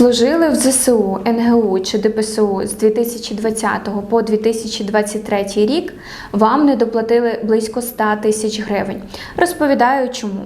Служили в ЗСУ, НГУ чи ДПСУ з 2020 по 2023 рік, вам не доплатили близько 100 тисяч гривень. Розповідаю чому.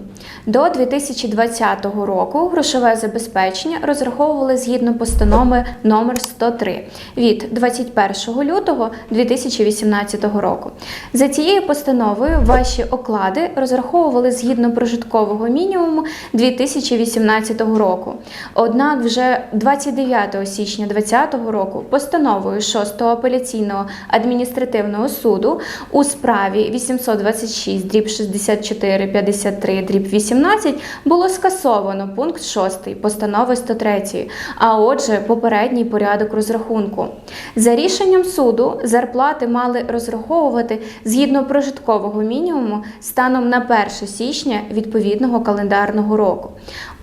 До 2020 року грошове забезпечення розраховували згідно постанови номер 103 від 21 лютого 2018 року. За цією постановою ваші оклади розраховували згідно прожиткового мінімуму 2018 року. Однак вже 29 січня 2020 року постановою 6 апеляційного адміністративного суду у справі 826 дріб 64 53 дріб 18 було скасовано пункт 6 постанови 103, а отже, попередній порядок розрахунку. За рішенням суду зарплати мали розраховувати згідно прожиткового мінімуму станом на 1 січня відповідного календарного року.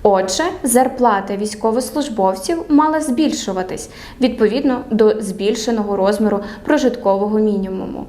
Отже, зарплата військовослужбовців мала збільшуватись відповідно до збільшеного розміру прожиткового мінімуму.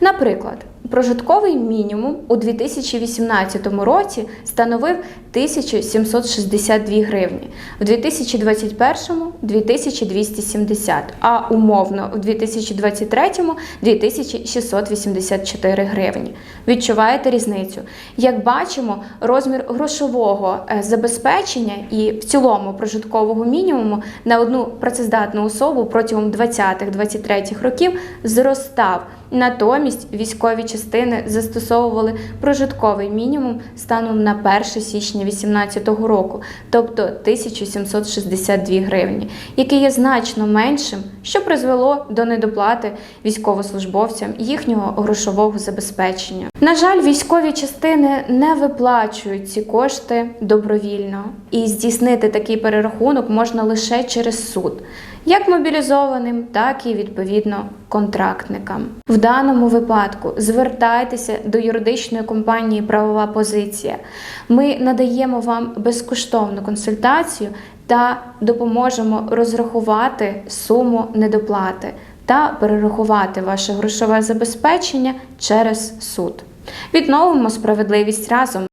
Наприклад, прожитковий мінімум у 2018 році становив 1762 гривні, в 2021 – 2270, а умовно в 2023 – 2684 гривні. Відчуваєте різницю? Як бачимо, розмір грошового е, забезпечення і в цілому прожиткового мінімуму на одну працездатну особу протягом 20-23 років зростав. Натомість військові частини застосовували прожитковий мінімум станом на 1 січня 2018 року, тобто 1762 гривні, який є значно меншим, що призвело до недоплати військовослужбовцям їхнього грошового забезпечення. На жаль, військові частини не виплачують ці кошти добровільно, і здійснити такий перерахунок можна лише через суд, як мобілізованим, так і відповідно контрактникам. В даному випадку звертайтеся до юридичної компанії Правова позиція. Ми надаємо вам безкоштовну консультацію та допоможемо розрахувати суму недоплати та перерахувати ваше грошове забезпечення через суд. Відновимо справедливість разом.